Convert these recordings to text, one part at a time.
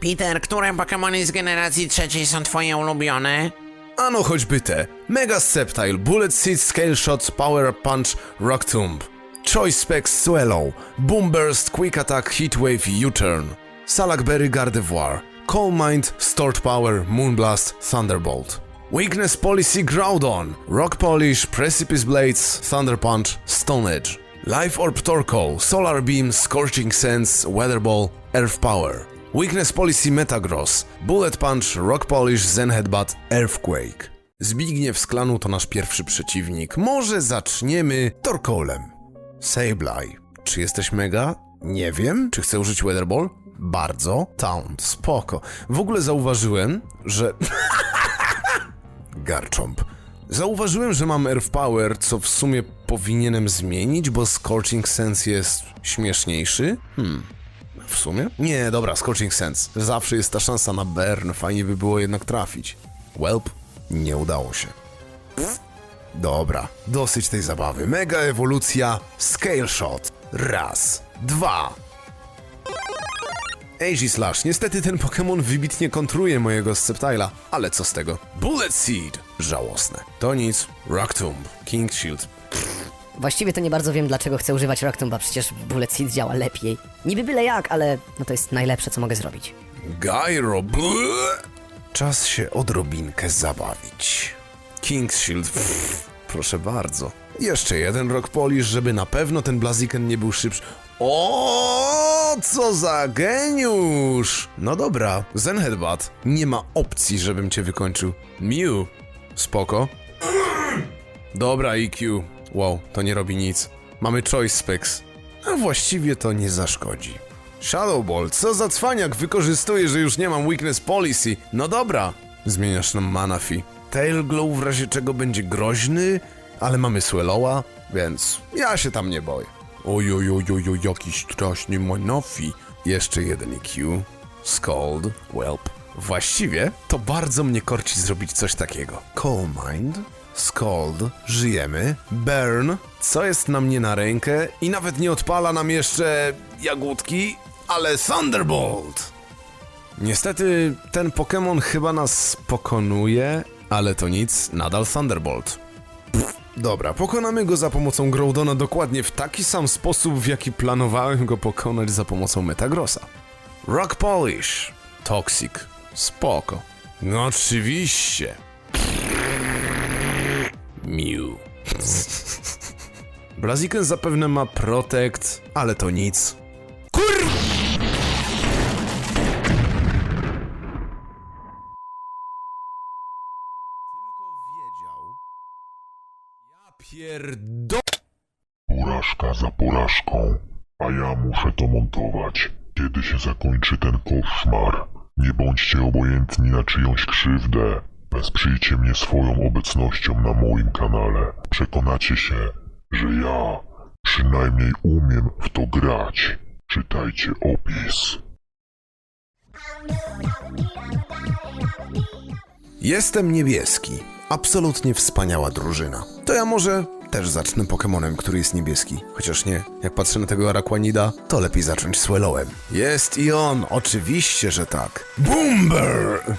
Peter, które Pokémony z generacji trzeciej są twoje ulubione? Ano choćby te. Mega Sceptile, Bullet Seed, Scale Shot, Power Punch, Rock Tomb. Choice Specs Swallow, Boom Burst, Quick Attack, Heatwave i U-Turn. Salakberry Gardevoir, Coal Mind, Stored Power, Moonblast, Thunderbolt. Weakness Policy Groudon, Rock Polish, Precipice Blades, Thunder Punch, Stone Edge. Life Orb Torkoal, Solar Beam, Scorching Sands, Weather Ball, Earth Power. Weakness Policy Metagross, Bullet Punch, Rock Polish, Zen Headbutt, Earthquake. Zbigniew z klanu to nasz pierwszy przeciwnik. Może zaczniemy Torkolem. Sableye. Czy jesteś mega? Nie wiem. Czy chcę użyć Weather Ball? Bardzo. Taunt. Spoko. W ogóle zauważyłem, że... Garchomp. Zauważyłem, że mam Earth Power, co w sumie powinienem zmienić, bo Scorching Sense jest śmieszniejszy. Hmm. W sumie? Nie, dobra, Scorching Sense. Zawsze jest ta szansa na burn, fajnie by było jednak trafić. Welp, nie udało się. Dobra, dosyć tej zabawy. Mega ewolucja, Scale Shot. Raz, dwa. Aegislash. Niestety ten Pokémon wybitnie kontruje mojego Sceptile'a, ale co z tego? Bullet Seed. Żałosne. To nic. Rock Tomb. King Shield. Właściwie to nie bardzo wiem, dlaczego chcę używać Rock Tomba, przecież Bullet Seed działa lepiej. Niby byle jak, ale no to jest najlepsze, co mogę zrobić. Gyro. Bleh. Czas się odrobinkę zabawić. King's Shield. Pff, proszę bardzo. Jeszcze jeden Rock Polish, żeby na pewno ten Blaziken nie był szybszy. O, co za geniusz! No dobra, Zen Headbutt. Nie ma opcji, żebym cię wykończył. Mew. Spoko. Dobra, EQ. Wow, to nie robi nic. Mamy Choice Specs. A właściwie to nie zaszkodzi. Shadow Ball, co za cwaniak wykorzystuje, że już nie mam Weakness Policy. No dobra. Zmieniasz nam Manafi. Tail Glow w razie czego będzie groźny, ale mamy Swellowa, więc ja się tam nie boję. Oj, oj, oj, oj, oj jakiś straszny Manafi. Jeszcze jeden EQ. Scald, Whelp. Właściwie to bardzo mnie korci zrobić coś takiego. Coal Mind, Scald, żyjemy, Burn, co jest nam nie na rękę i nawet nie odpala nam jeszcze jagódki, ale Thunderbolt! Niestety ten Pokémon chyba nas pokonuje, ale to nic, nadal Thunderbolt. Pff, dobra, pokonamy go za pomocą Groudona dokładnie w taki sam sposób, w jaki planowałem go pokonać za pomocą Metagrossa. Rock Polish, Toxic, spoko. No oczywiście. Mew. Blaziken zapewne ma Protect, ale to nic. Kur... Tylko wiedział... Ja pierdo... Porażka za porażką, a ja muszę to montować. Kiedy się zakończy ten koszmar? Nie bądźcie obojętni na czyjąś krzywdę. Wesprzyjcie mnie swoją obecnością na moim kanale. Przekonacie się, że ja przynajmniej umiem w to grać. Czytajcie opis. Jestem niebieski. Absolutnie wspaniała drużyna. To ja może też zacznę Pokemonem, który jest niebieski. Chociaż nie, jak patrzę na tego Araquanida, to lepiej zacząć Swellowem. Jest i on, oczywiście, że tak. Boomber!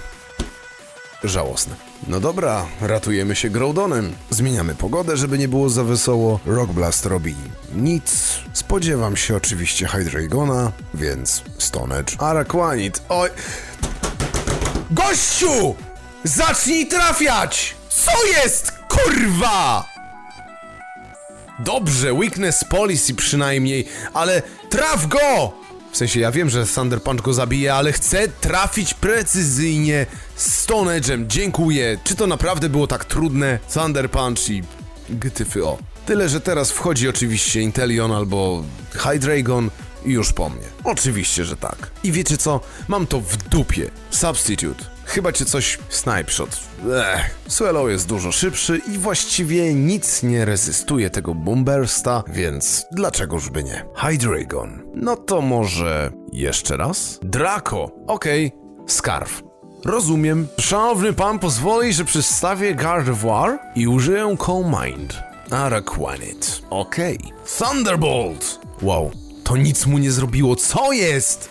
Żałosne. No dobra, ratujemy się Groudonem. Zmieniamy pogodę, żeby nie było za wesoło. Rock Blast robi nic. Spodziewam się oczywiście Hydreigona, więc Stone Edge. Araquanid, oj... Gościu! Zacznij trafiać! Co jest, kurwa? Dobrze, weakness policy przynajmniej, ale traf go! W sensie ja wiem, że Thunder Punch go zabije, ale chcę trafić precyzyjnie Stone Edge'em. Dziękuję. Czy to naprawdę było tak trudne? Thunder Punch i gtyfy o. Tyle, że teraz wchodzi oczywiście Intelion albo Hydreigon i już po mnie. Oczywiście, że tak. I wiecie co? Mam to w dupie. Substitute. Chyba cię coś... Snipeshot. Ech. Swallow jest dużo szybszy i właściwie nic nie rezystuje tego Boombursta, więc dlaczegoż by nie? Hydreigon. No to może... jeszcze raz? Draco. Okej. Scarf. Rozumiem. Szanowny pan pozwoli, że przedstawię Gardevoir i użyję Coal Mind. Araquanid. Okej. Thunderbolt! Wow, to nic mu nie zrobiło. Co jest?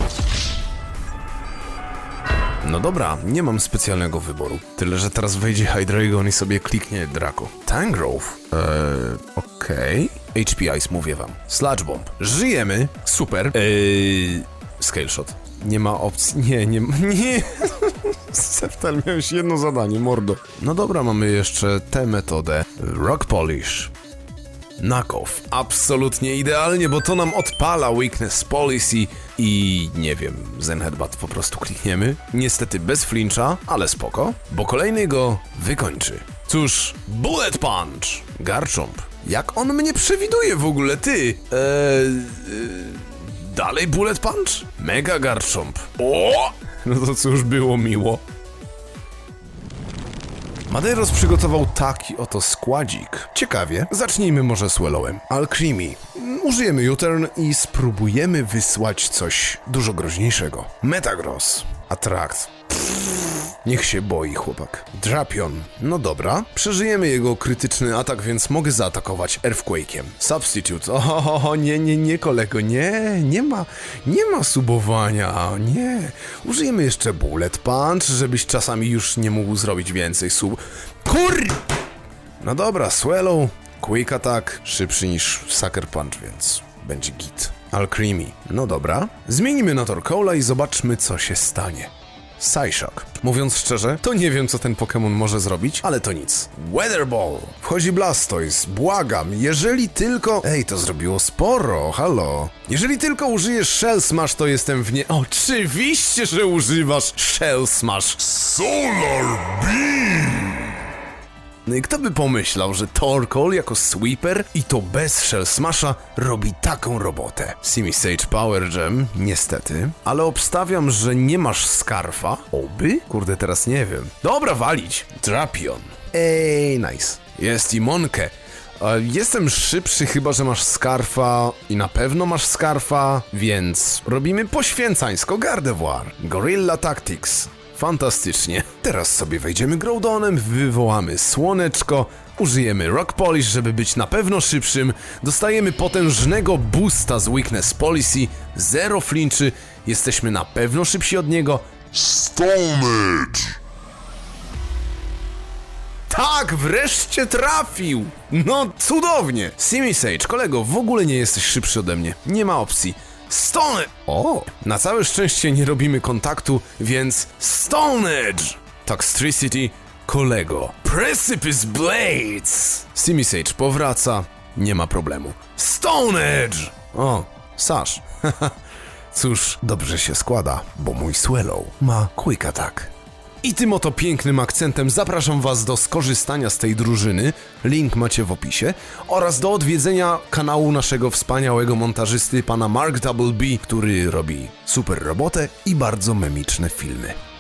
No dobra, nie mam specjalnego wyboru. Tyle, że teraz wejdzie Hydreigon i sobie kliknie Draco. Tangrove? Eee, okej. HP Ice, mówię wam. Sludge Bomb. Żyjemy. Super. Eee, Scale Shot. Nie ma opcji. Nie, nie. Nie. Seftel, miałeś jedno zadanie, mordo. No dobra, mamy jeszcze tę metodę. Rock Polish. Knockoff. Absolutnie idealnie, bo to nam odpala Weakness Policy i nie wiem, Zen Headbutt po prostu klikniemy. Niestety bez flincha, ale spoko, bo kolejny go wykończy. Cóż, Bullet Punch! Garchomp. Jak on mnie przewiduje w ogóle, ty? Eee... Dalej Bullet Punch? Mega Garchomp. O! No to cóż, było miło. Madeiros przygotował taki oto składzik. Ciekawie, zacznijmy może z Wellowem. Alcremie. Mm, Użyjemy U-turn i spróbujemy wysłać coś dużo groźniejszego. Metagross. Attract. Pff, niech się boi chłopak. Drapion. No dobra, przeżyjemy jego krytyczny atak, więc mogę zaatakować Earthquake'iem. Substitute. O, nie, nie, nie kolego, nie, nie ma, nie ma subowania, nie. Użyjemy jeszcze Bullet Punch, żebyś czasami już nie mógł zrobić więcej sub... Kur... No dobra, Swallow, Quick Attack, szybszy niż Sucker Punch, więc będzie git. Alcremie, no dobra. Zmienimy na Torkola i zobaczmy, co się stanie. Psyshock. Mówiąc szczerze, to nie wiem, co ten Pokémon może zrobić, ale to nic. Weather Ball. Wchodzi Blastoise. Błagam, jeżeli tylko... Ej, to zrobiło sporo, halo. Jeżeli tylko użyjesz Shell Smash, to jestem w nie... Oczywiście, że używasz Shell Smash. Solar Beam! Kto by pomyślał, że Torkoal jako sweeper i to bez Shell Smasha robi taką robotę? Simisage Power Gem, niestety, ale obstawiam, że nie masz Scarfa. Oby? Kurde, teraz nie wiem. Dobra, walić. Drapion. Ej, nice. Jest i Monkę. E, Jestem szybszy, chyba że masz Scarfa i na pewno masz Scarfa, więc robimy poświęcańsko Gardevoir. Gorilla Tactics. Fantastycznie. Teraz sobie wejdziemy Groudоnem, wywołamy Słoneczko, użyjemy Rock Polish, żeby być na pewno szybszym, dostajemy potężnego boosta z Weakness Policy, zero flinchy, jesteśmy na pewno szybsi od niego. Stonage! Tak, wreszcie trafił! No, cudownie! Simisage, kolego, w ogóle nie jesteś szybszy ode mnie. Nie ma opcji. Stone... O! Na całe szczęście nie robimy kontaktu, więc... Stone Edge! Toxtricity, kolego. Precipice Blades! Simisage powraca, nie ma problemu. Stone Edge! O, Sash. Cóż, dobrze się składa, bo mój Swallow ma Quick Attack. I tym oto pięknym akcentem zapraszam Was do skorzystania z tej drużyny, link macie w opisie, oraz do odwiedzenia kanału naszego wspaniałego montażysty, pana Mark Double B, który robi super robotę i bardzo memiczne filmy.